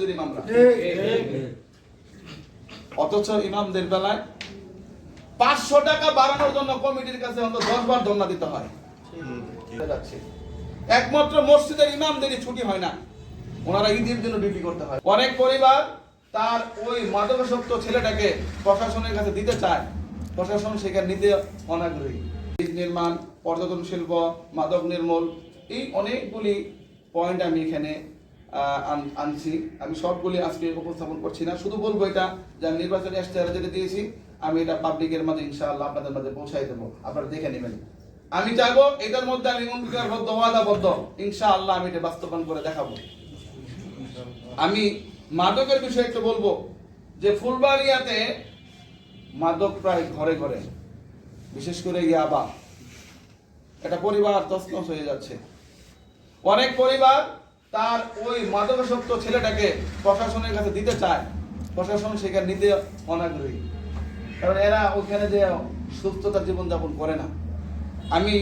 মসজিদের ইমামরা অথচ ইমামদের বেলায় পাঁচশো টাকা বাড়ানোর জন্য কমিটির কাছে অন্তত দশ বার ধর্ণা দিতে হয়। একমাত্র মসজিদের ইমামদেরই ছুটি হয় না। ওনারা ঈদের জন্য ডিউটি করতে হয়। অনেক পরিবার তার ওই মাদকাসক্ত ছেলেটাকে প্রশাসনের কাছে দিতে চায়। প্রশাসন সেখানে নিতে অনাগ্রহী। নির্মাণ পর্যটন শিল্প মাদক নির্মূল এই অনেকগুলি পয়েন্ট আমি এখানে আনছি। আমি সবগুলি আজকে উপস্থাপন করছি না। শুধু বলব এটা, যে আমি নির্বাচনী ইশতেহারে যেটা দিয়েছি, আমি এটা পাবলিকের মাঝে ইনশাআল্লাহ আপনাদের মাঝে পৌঁছাই দেবো। আপনারা দেখে নেবেন। আমি চাইব এটার মধ্যে আমি অঙ্গীকারবদ্ধ, ওয়াদাবদ্ধ। ইনশাআল্লাহ আমি এটা বাস্তবায়ন করে দেখাবো। আমি মাদকের বিষয়ে একটু বলব, যে ফুলবাড়িয়াতে মাদক প্রায় ঘরে ঘরে, বিশেষ করে ইয়াবা এটা পরিবার তছনছ হয়ে যাচ্ছে। অনেক পরিবার তার ওই মাদকাসক্ত ছেলেটাকে প্রশাসনের কাছে দিতে চায়। প্রশাসন সেখানে নিতে অনাগ্রহী। কারণ এরা ওখানে যে সুস্থতার জীবনযাপন করে না। আমি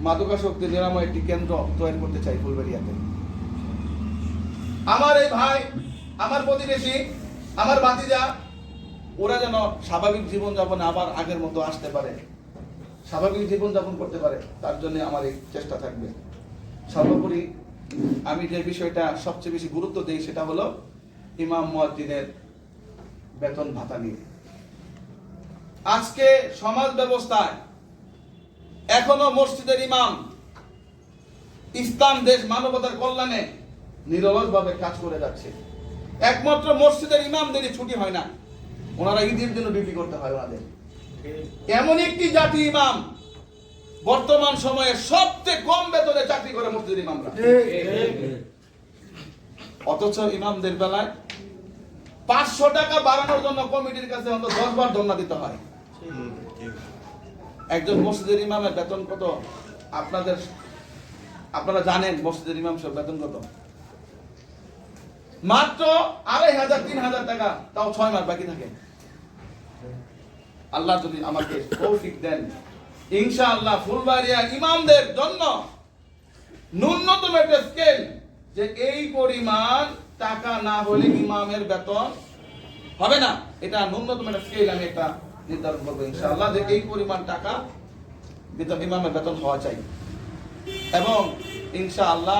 মাদকাসক্তি নিরাময় একটি কেন্দ্র তৈরি করতে চাই ফুলবেড়িয়াতে। আমার এই ভাই, আমার প্রতিবেশী, আমার ভাতিজা, ওরা যেন স্বাভাবিক জীবনযাপনে আবার আগের মতো আসতে পারে। স্বাভাবিক জীবনযাপন করতে পারে, তার জন্য আমার এই চেষ্টা থাকবে। সর্বোপরি আমি যে বিষয়টা সবচেয়ে বেশি গুরুত্ব দিই সেটা হলো ইমাম মুয়াজ্জিনের বেতন ভাতা নিয়ে। আজকে সমাজ ব্যবস্থায় এখনও মসজিদের ইমাম ইসলাম দেশ মানবতার কল্যাণে নিরলসভাবে কাজ করে যাচ্ছে। একমাত্র মসজিদের ইমামদেরই ছুটি হয় না। ওনারা ঈদের জন্য ডিউটি করতে হয় ওনাদের। এমন একটি জাতি ইমাম বর্তমান সময়ে সবচেয়ে কম বেতনে চাকরি করে মসজিদের ইমামরা অথচ ইমামদের বেলায় পাঁচশো টাকা বাড়ানোর জন্য কমিটির কাছে অন্তত দশ বার ধর্ণা দিতে হয়। একজন মসজিদের ইমামের বেতন কত? আপনাদের আপনারা জানেন মসজিদের ইমাম সব বেতন কত? মাত্র আড়াই হাজার তিন হাজার টাকা তাও ছয় মাস বাকি থাকে। আল্লাহ যদি আমাকে তৌফিক দেন ইনশাআল্লাহ ফুলবাড়িয়া ইমামদের জন্য ন্যূনতম একটা স্কেল যে এই পরিমাণ টাকা না হলে ইমামের বেতন হবে না। এটা ন্যূনতম একটা স্কেল আমি এটা নির্ধারণ করব ইনশাআল্লাহ যে এই পরিমাণ টাকা বেতন ইমামের বেতন হওয়া চাই। এবং ইনশাআল্লাহ